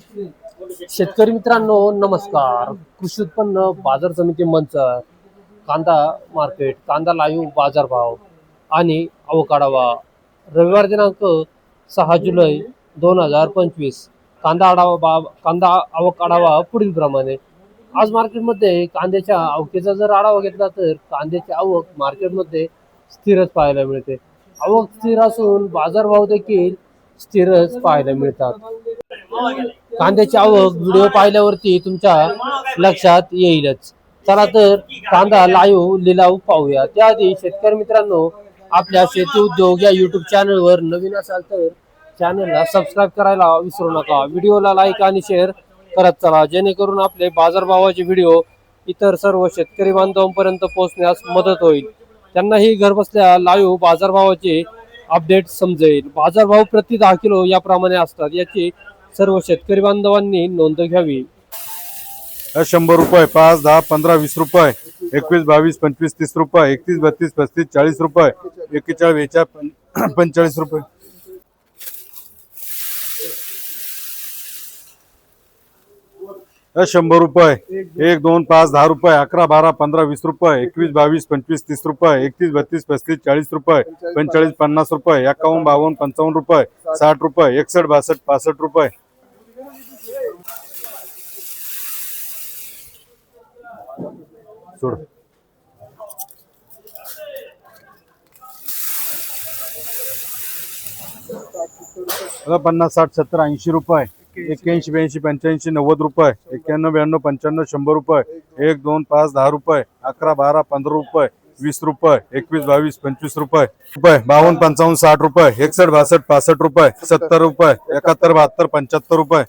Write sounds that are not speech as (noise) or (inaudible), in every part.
शेतकरी मित्रांनो नमस्कार. कृषी उत्पन्न बाजार समिती मंच कांदा मार्केट कांदा लाईव्ह बाजारभाव आणि अवकाढावा रविवार दिनांक सहा जुलै दोन हजार पंचवीस. कांदा आढावा बा कांदा आवक आढावा पुढील प्रमाणे. आज मार्केटमध्ये कांद्याच्या आवकेचा जर आढावा घेतला तर कांद्याची आवक मार्केटमध्ये स्थिरच पाहायला मिळते. आवक स्थिर असून बाजारभाव देखील स्थिरच पाहायला मिळतात. कांद्याची आवक व्हिडिओ पाहिल्यावरती तुमच्या लक्षात येईलच. चला तर कांदा लाईव्ह लिलाव पाहूया. त्याआधी शेतकरी मित्रांनो आपल्या शेती उद्योग या युट्यूब चॅनलवर नवीन असाल तर चॅनलला सबस्क्राईब करायला विसरू नका. व्हिडिओला लाईक आणि शेअर करत चला. जेणेकरून आपले बाजारभावाचे व्हिडिओ इतर सर्व शेतकरी बांधवांपर्यंत पोहोचण्यास मदत होईल. त्यांनाही घरबसल्या लाईव्ह बाजारभावाचे अपडेट समजेल. बाजारभाव प्रति दहा किलो याप्रमाणे असतात. याची सर्व शेतकरी बांधवांनी नोंद घ्यावी. शंभर रुपये पाच दहा पंधरा वीस रुपये एकवीस बावीस पंचवीस तीस रुपये एकतीस बत्तीस पस्तीस चाळीस रुपये एकेचाळीस बेचाळीस (clears throat) पंचेचाळीस रुपये. शंभर रुपये. एक दोन पाच दहा रुपये. अकरा बारा पंधरा वीस रुपये. एकवीस बावीस पंचवीस तीस रुपये. एकतीस बत्तीस पस्तीस चाळीस रुपये. पंचेचाळीस पन्नास रुपये. एकावन्न बावन्न पंचावन्न रुपये. साठ रुपये. एकसष्ट बासष्ट पासष्ट रुपये. सोड. पन्नास साठ सत्तर ऐंशी रुपये. एक्क्याऐंशी ब्याऐंशी पंच्याऐंशी नव्वद रुपये एक्क्याण्णव ब्याण्णव पंच्याण्णव शंभर रुपये एक दोन पाच दहा रुपये अकरा बारा पंधरा रुपये वीस रुपये एकवीस बावीस पंचवीस रुपये रुपये बावन्न पंचावन्न साठ रुपये एकसष्ट बासष्ट पासष्ट रुपये सत्तर रुपये एकाहत्तर बहात्तर पंच्याहत्तर रुपये.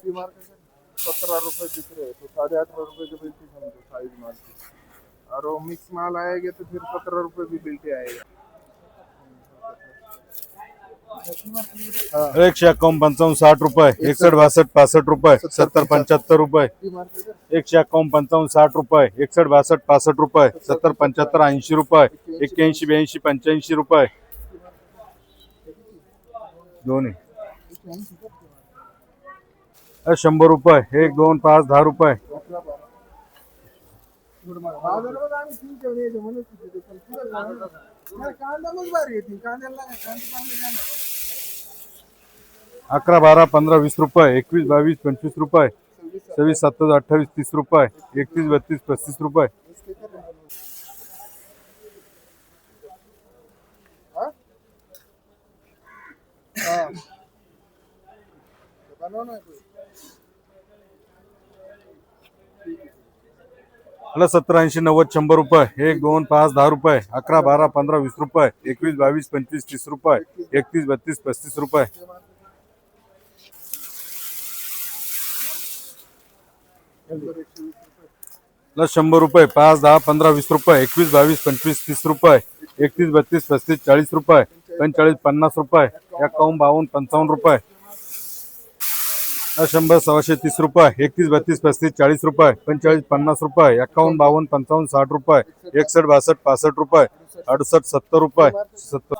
सत्रह रुपए बिक रहे तो साढ़े अठारह रुपए की बिल्टी समझो साइज माल और वो मिक्स माल आएगा तो फिर सत्रह रुपए भी बिल्टी आएगा एकशे एकावन्न पंचावन्न साठ रुपये एकसठ बासष्ट पासष्ट रुपये सत्तर पंच्याहत्तर रुपये. एकशे एकावन्न पंचावन्न साठ रुपये एकसष्ट बासष्ट पासष्ट रुपये सत्तर पंच्याहत्तर ऐंशी रुपये एक्क्याऐंशी ब्याऐंशी पंच्याऐंशी रुपये. दोन्ही. शंभर रुपये एक दोन पाच दहा रुपये. कांदा अकरा बारा पंधरा वीस रुपये एकवीस बावीस पंचवीस रुपये सव्वीस सत्तावीस अठ्ठावीस तीस रुपये एकतीस बत्तीस पस्तीस रुपये. मला सत्तर ऐंशी नव्वद शंभर रुपये. एक दोन पाच दहा रुपये. अकरा बारा पंधरा वीस रुपये. एकवीस बावीस पंचवीस तीस रुपये. एकतीस बत्तीस पस्तीस रुपये. मला शंभर रुपये पाच दहा पंधरा वीस रुपये एकवीस बावीस पंचवीस तीस रुपये एकतीस बत्तीस पस्तीस चाळीस रुपये पंचेचाळीस पन्नास रुपये एकावन्न बावन्न पंचावन्न रुपये. शंभर सव्वाशे तीस रुपये एकतीस बत्तीस पस्तीस चाळीस रुपये पंचेचाळीस पन्नास रुपये एकावन्न बावन्न पंचावन्न साठ रुपये एकसष्ट बासष्ट पासष्ट रुपये अडुसष्ट सत्तर रुपये सत्तर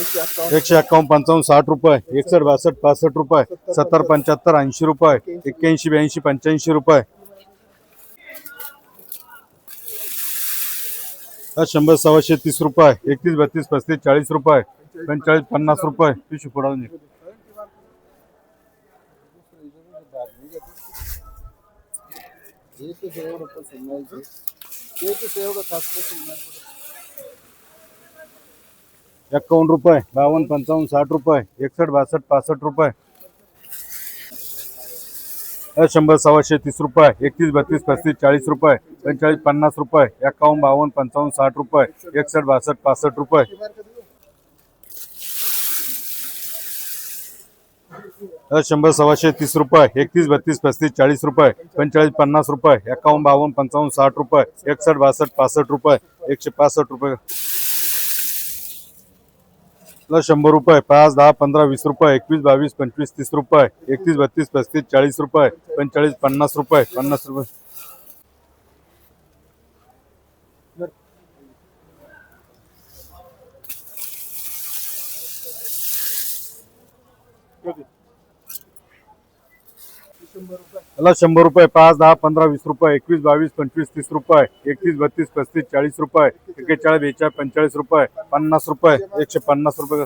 एकशे एकावन्न पंचावन्न साठ रुपये एकसष्ट बासष्ट पासष्ट रुपये सत्तर पंच्याहत्तर ऐंशी रुपये एक्क्याऐंशी ब्याऐंशी पंच्याऐंशी रुपये. हा शंभर सव्वाशे तीस रुपये एकतीस बत्तीस पस्तीस चाळीस रुपये पंचेचाळीस पन्नास रुपये पिशू पडावून एकच एवढं पसंत एक्कावन्न एकावन्न रुपये बावन्न पंचावन्न साठ रुपये एकसष्ट बासष्ट पासष्ट रुपये. शंभर सव्वाशे तीस रुपये एकतीस बत्तीस पस्तीस चाळीस रुपये पंचेचाळीस पन्नास रुपये एक्कावन्न बावन्न पंचावन्न साठ रुपये एकसष्ट बासष्ट पासष्ट रुपये. शंभर सव्वाशे तीस रुपये एकतीस बत्तीस पस्तीस चाळीस रुपये पंचेचाळीस पन्नास रुपये एक्कावन्न बावन्न पंचावन्न साठ रुपये एकसष्ट बासष्ट पासष्ट रुपये एकशे पासष्ट रुपये. ला शंभर रुपये पाच दहा पंधरा वीस रुपये एकवीस बावीस पंचवीस तीस रुपये एकतीस बत्तीस पस्तीस चाळीस रुपये पंचेचाळीस पन्नास रुपये पन्नास रुपये. शंभर रुपये. त्याला शंभर रुपये पाच दहा पंधरा वीस रुपये एकवीस बावीस पंचवीस तीस रुपये एकतीस बत्तीस पस्तीस चाळीस रुपये एक्केचाळीस बेचाळीस पंचेचाळीस रुपये पन्नास रुपये एकशे पन्नास रुपये.